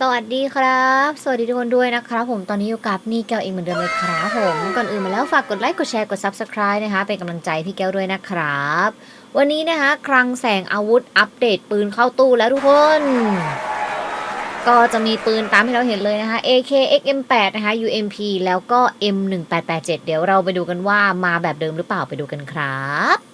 สวัสดีครับ สวัสดีทุกคนด้วยนะครับผมตอนนี้อยู่กับนี่แก้วเองเหมือนเดิมเลยครับผมก่อนอื่นมาแล้วฝากกดไลค์กดแชร์กด Subscribe นะคะ เป็นกำลังใจพี่แก้วด้วยนะครับ วันนี้นะคะคลังแสงอาวุธอัปเดตปืนเข้าตู้แล้วทุกคน ก็จะมีปืนตามที่เราเห็นเลยนะคะ AK XM8 นะคะ UMP แล้วก็ M1887 เดี๋ยวเราไปดูกันว่ามาแบบเดิมหรือเปล่าไปดูกันครับ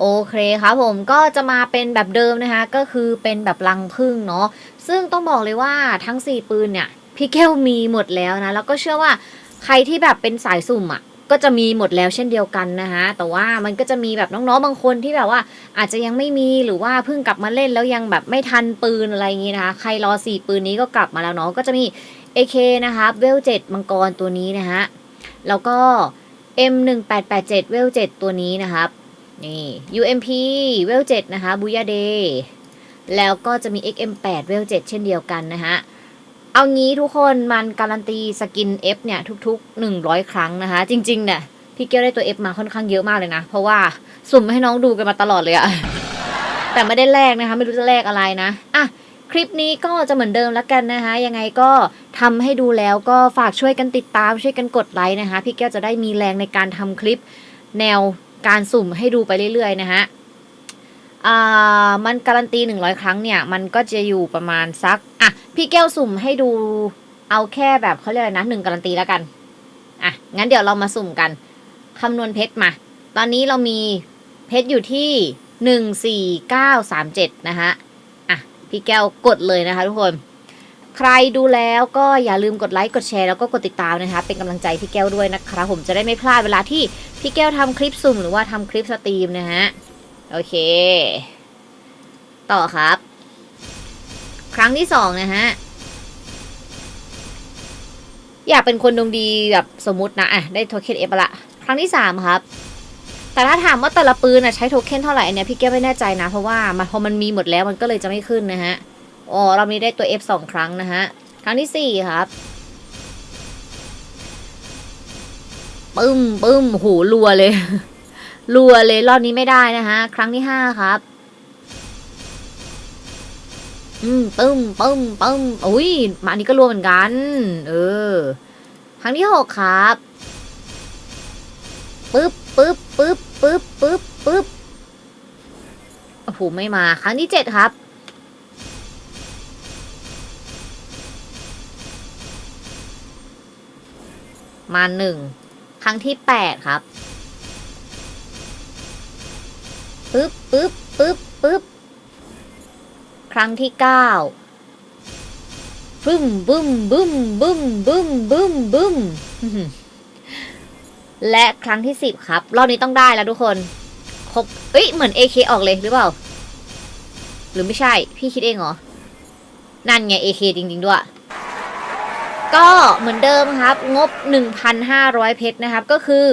โอเคครับผมก็จะมาเป็นแบบเดิมนะคะก็คือเป็นแบบลังพึ่งเนาะซึ่งต้องบอกเลยว่าทั้ง 4 ปืนเนี่ยพี่แก้มีหมดแล้วนะแล้วก็เชื่อว่าใครที่แบบเป็นสายสุ่มอะก็จะมีหมดแล้วเช่นเดียวกันนะคะแต่ว่ามันก็จะมีแบบน้องๆบางคนที่แบบว่า อาจจะยังไม่มีหรือว่าเพิ่งกลับมาเล่นแล้วยังแบบไม่ทันปืนอะไรอย่างงี้นะคะใครรอ4ปืนนี้ก็กลับมาแล้วเนาะก็จะมี AK นะคะเวล7มังกรตัวนี้นะฮะแล้วก็ M1887 เวล7ตัวนี้นะครับ นี่ UMP เวล7นะคะบูยาเดแล้วก็จะมี XM8 เวล7เช่นเดียวกันนะฮะเอางี้ทุกคนมันการันตีสกิน F เนี่ย ทุกๆ 100 ครั้งนะคะ จริง ๆ เนี่ย พี่เกียวได้ตัว F มาค่อนข้างเยอะมากเลยนะ เพราะว่าสุ่มให้น้องดูกันมาตลอดเลยอะแต่ไม่ได้แลกนะคะ ไม่รู้จะแลกอะไรนะอะคลิปนี้ก็จะเหมือนเดิมแล้วกันนะคะ ยังไงก็ทำให้ดูแล้วก็ฝากช่วยกันติดตามช่วยกันกดไลค์นะคะ พี่แก้วจะได้มีแรงในการทำคลิปแนว การสุ่มให้ดูไปเรื่อยๆนะฮะอ่ามันการันตีหนึ่งร้อยครั้งเนี่ย มันก็จะอยู่ประมาณสัก อะ พี่แก้วสุ่มให้ดูเอาแค่แบบเขาเรียกนะหนึ่งการันตีแล้วกัน อะ งั้นเดี๋ยวเรามาสุ่มกันคำนวณเพชรมา ตอนนี้เรามีเพชรอยู่ที่หนึ่งสี่เก้าสามเจ็ดนะฮะอะ พี่แก้วกดเลยนะคะทุกคน ใครดูแล้วก็อย่าลืมกดไลค์กดแชร์แล้วก็กดติดตามนะคะ เป็นกำลังใจพี่แก้วด้วยนะคะผมจะได้ไม่พลาดเวลาที่พี่แก้วทำคลิปสุ่มหรือว่าทำคลิปสตรีมนะฮะโอเค ต่อครับ ครั้งที่สองนะฮะอยากเป็นคนดวงดีแบบสมมตินะอะได้โทเค็นเอฟละครั้งที่สามครับแต่ถ้าถามว่าแต่ละปืนอะใช้โทเค็นเท่าไหร่เนี้ยพี่แก้วไม่แน่ใจนะ เพราะว่ามันพอมันมีหมดแล้วมันก็เลยจะไม่ขึ้นนะฮะ อ๋อเรามีได้ตัว F สองครั้งนะฮะ ครั้งที่สี่ครับ ปึ้มปึ้มโหรัวเลย รัวเลยรอบนี้ไม่ได้นะฮะ ครั้งที่ห้าครับ อืมปึ้มปึ้มปึ้มอุ้ยมาอันนี้ก็รัวเหมือนกัน เออ ครั้งที่หกครับปึ๊บปึ๊บปึ๊บปึ๊บปึ๊บปึ๊บโอ้โหไม่มา ครั้งที่เจ็ดครับ มาหนึ่งครั้งที่แปดครับปึ๊บปึ๊บปึ๊บปึ๊บครั้งที่เก้าบึ้มบึ้มบึ้มบึ้มบึ้มบึ้มบึ้มและครั้งที่สิบครับ รอบนี้ต้องได้แล้วทุกคนครบเอ้ยเหมือน AK ออกเลยหรือเปล่า หรือไม่ใช่ พี่คิดเองเหรอ นั่นไง AK จริง ๆ ด้วย ก็เหมือนเดิมครับ งบ 1,500 เพชรนะครับ ก็คือ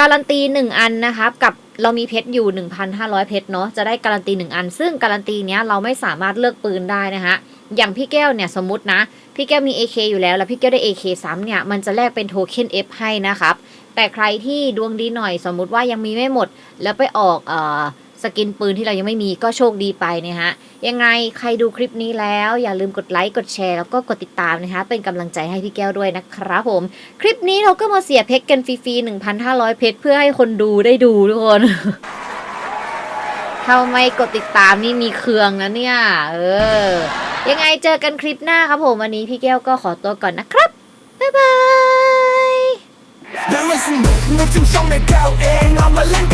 การันตี 1 อันนะครับ กับเรามีเพชรอยู่ 1,500 เพชรเนาะจะได้การันตี 1 อัน ซึ่งการันตีเนี้ยเราไม่สามารถเลือกปืนได้นะฮะอย่างพี่แก้วเนี่ยสมมตินะ พี่แก้วมี AK อยู่แล้วแล้วพี่แก้วได้ AK ซ้ำเนี่ยมันจะแลกเป็นโทเค็น F ให้นะครับ แต่ใครที่ดวงดีหน่อยสมมุติว่ายังมีไม่หมด แล้วไปออกเอ่อ สกินปืนที่เรายังไม่มีก็โชคดีไปนะฮะ ยังไงใครดูคลิปนี้แล้ว อย่าลืมกดไลค์ กดแชร์ แล้วก็กดติดตามนะคะ เป็นกำลังใจให้พี่แก้วด้วยนะครับผม คลิปนี้เราก็มาเสียเพชรกันฟรีๆ1,500 เพชรเพื่อให้คนดูได้ดูทุกคนถ้าไม่กดติดตามนี่มีเครืองนะเนี่ย เออ ยังไงเจอกันคลิปหน้าครับผม วันนี้พี่แก้วก็ขอตัวก่อนนะครับ บ๊ายบาย